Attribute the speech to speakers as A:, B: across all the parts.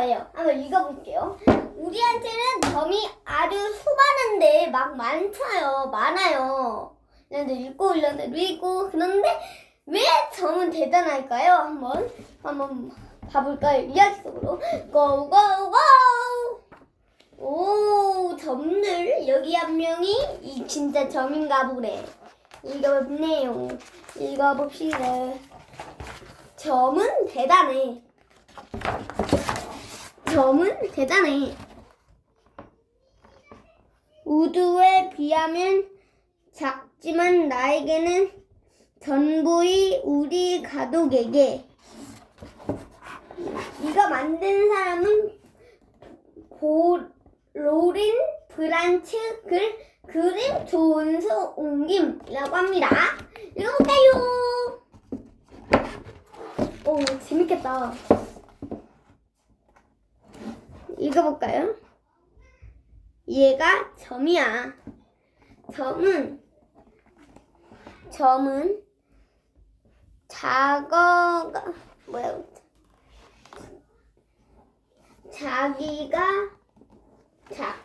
A: 거예요. 한번 읽어볼게요. 우리한테는 점이 아주 수많은데 막많아요 많아요. 이런데 읽고 이런데 읽고 그런데 왜 점은 대단할까요? 한번 한번 봐볼까요? 이야기 속으로 고고고 오 점들 여기 한 명이 이 진짜 점인가 보네 읽어보네요. 읽어봅시다. 점은 대단해. 점은 대단해. 우주에 비하면 작지만 나에게는 전부의 우리 가족에게 이거 만든 사람은 고, 로린 브란츠글 그림 존수 옹김이라고 합니다. 읽어볼까요? 오, 재밌겠다. 밝혀볼까요? 얘가 점이야. 점은 점은 자거가 뭐야? 자기가 자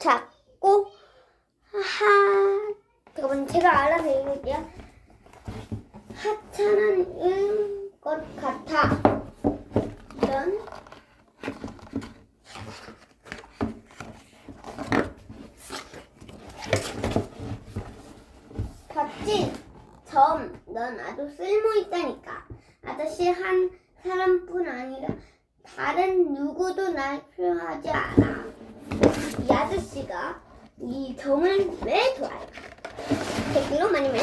A: 작고 하 잠깐만 제가 알아서 읽을게요. 하찮은 음, 것 같아. 다른 누구도 날 필요하지 않아. 이 아저씨가 이 점을 왜 좋아할까? 댓글로 많이 많이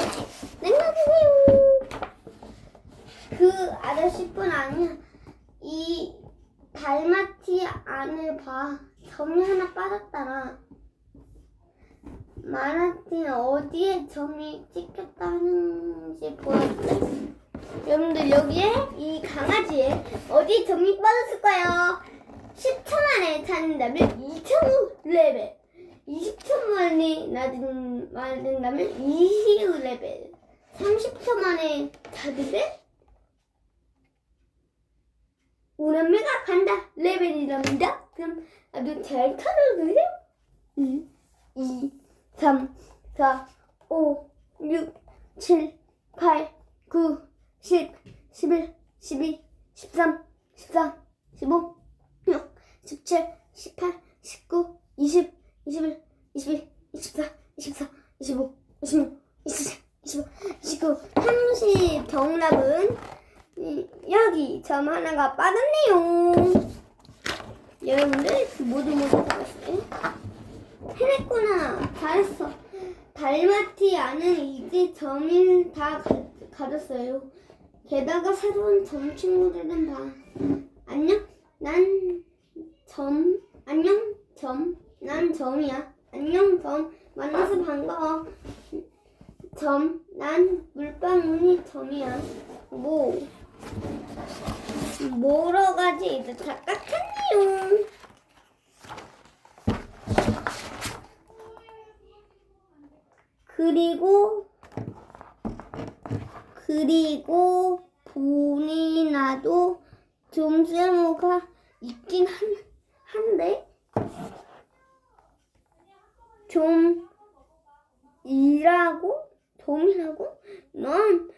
A: 남겨주세요. 그 아저씨뿐 아니라 이 달마티 안을 봐. 점이 하나 빠졌다라. 마라틴 어디에 점이 찍혔다는지 보았대. 여러분들 여기에 이 강아지에 어디 정이 빠졌을까요? 10초 만에 찾는다면 2천 레벨 20초 만에 낮은, 만은다면20 레벨 30초 만에 찾으면 5남매가 간다 레벨이랍니다 그럼 아주 잘 찾아주세요 1, 2, 3, 4, 5, 6, 7, 8, 9 10, 11, 12, 13, 14, 15, 16, 17, 18, 19, 20, 21, 22, 2 3 24, 25, 26, 27, 2 8 29, 30 정답은 여기 점 하나가 빠졌네요. 여러분들 모두 모두 잘했어요? 해냈구나. 잘했어. 달마티 안은 이제 점을 다 가, 가졌어요. 게다가 새로운 점 친구들은 다 안녕 난 점 안녕 점 난 점이야 안녕 점 만나서 반가워 점 난 물방울이 점이야 뭐 뭐러 가지 이제 다 깎았네요 그리고 그리고 본인나도 좀세모가 있긴 한, 한데 좀 일하고 좀이라고 넌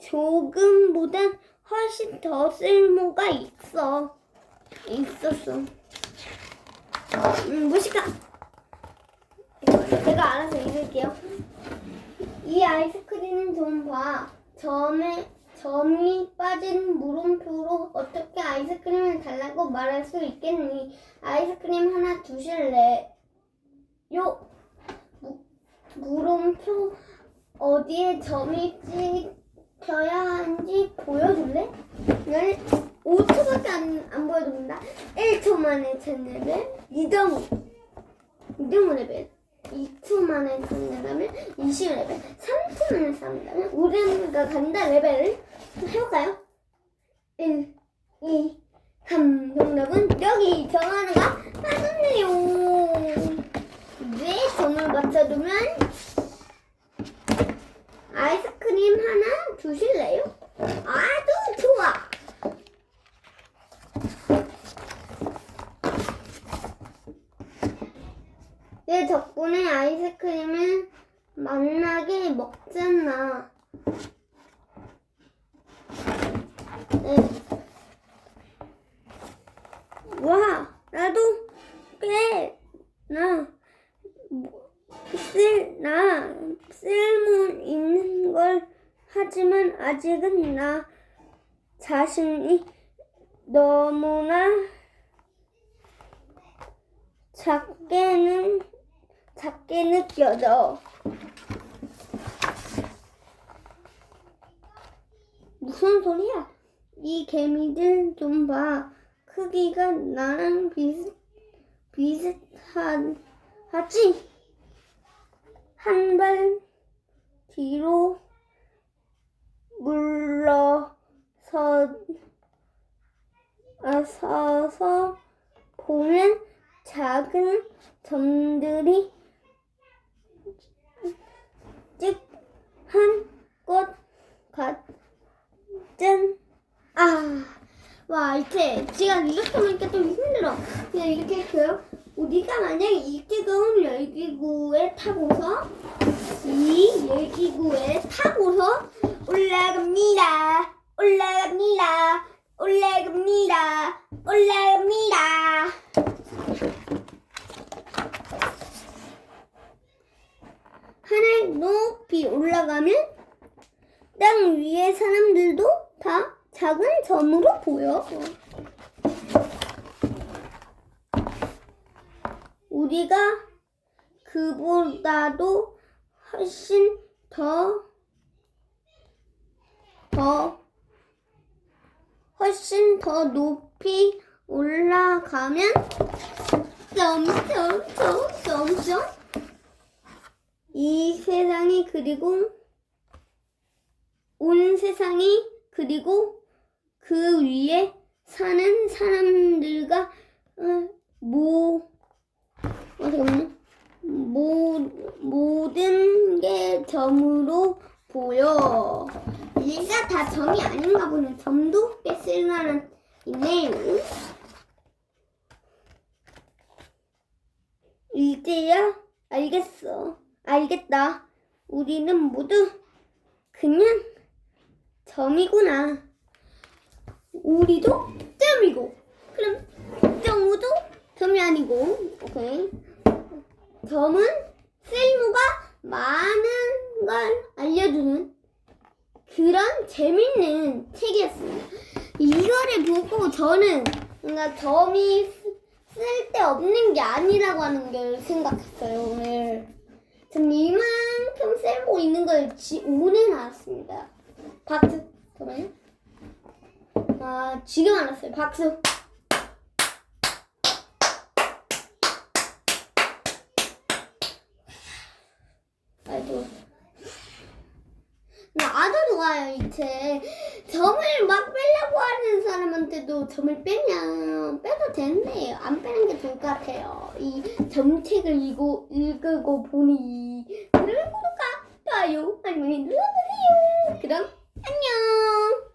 A: 조금보단 훨씬 더 쓸모가 있어 있었어 음, 무식한 제가 알아서 읽을게요 이아이스크림 좀봐 점에 점이 빠진 물음표로 어떻게 아이스크림을 달라고 말할 수 있겠니? 아이스크림 하나 주실래? 요 물음표 어디에 점이 찍혀야 하는지 보여줄래? 5초밖에 안, 안 보여줍니다. 1초 만에 채널은 이정우 이정우 레벨 2초 만에 끝내려면 20레벨, 3초 만에 쌓는다면 우리가 간다 레벨을 해볼까요? 1, 2, 3. 정답은 여기 정하나가 맞았네요. 뇌 점을 맞춰두면 덕분에 아이스크림을 맛나게 먹잖아. 네. 와, 나도 꽤, 나, 쓸, 나, 쓸모 있는 걸 하지만 아직은 나 자신이 너무나 작게는 작게 느껴져. 무슨 소리야? 이 개미들 좀 봐. 크기가 나랑 비슷, 비슷하지? 한 발 뒤로 물러서 서서 보면 작은 점들이 와 이제 지금 이렇게 하니까 좀 힘들어. 그냥 이렇게 했고요. 우리가 만약에 이 뜨거운 열기구에 타고서 이 열기구에 타고서 올라갑니다. 올라갑니다. 올라갑니다. 올라갑니다. 하늘 높이 올라가면 땅 위에 사람들도 다 작은 점으로 보여. 우리가 그보다도 훨씬 더, 더, 훨씬 더 높이 올라가면 점 점점, 점점 이 세상이 그리고 온 세상이 그리고 그 위에 사는 사람들과 어, 모 어, 잠깐 모, 든게 점으로 보여. 얘가 다 점이 아닌가 보네. 점도 꽤 쓸만한 있네. 이제야 알겠어. 알겠다. 우리는 모두 그냥 점이구나. 우리도 뜸이고 그럼 경우도 뜸이 아니고 오케이 점은 쓸모가 많은 걸 알려주는 그런 재밌는 책이었습니다. 이거를 보고 저는 뭔가 점이 쓸데없는 게 아니라고 하는 걸 생각했어요, 오늘. 전 이만큼 쓸모 있는 걸 지, 오늘 알았습니다. 박수, 잠깐만 아, 지금 알았어요. 박수. 아이고. 나 아도 와요 이제. 점을 막 빼려고 하는 사람한테도 점을 빼면 빼도 되는데 안 빼는 게 좋을 것 같아요. 이 점책을 읽고, 읽고 보니 그런 구독과 좋아요 알림을 눌러주세요. 그럼 안녕.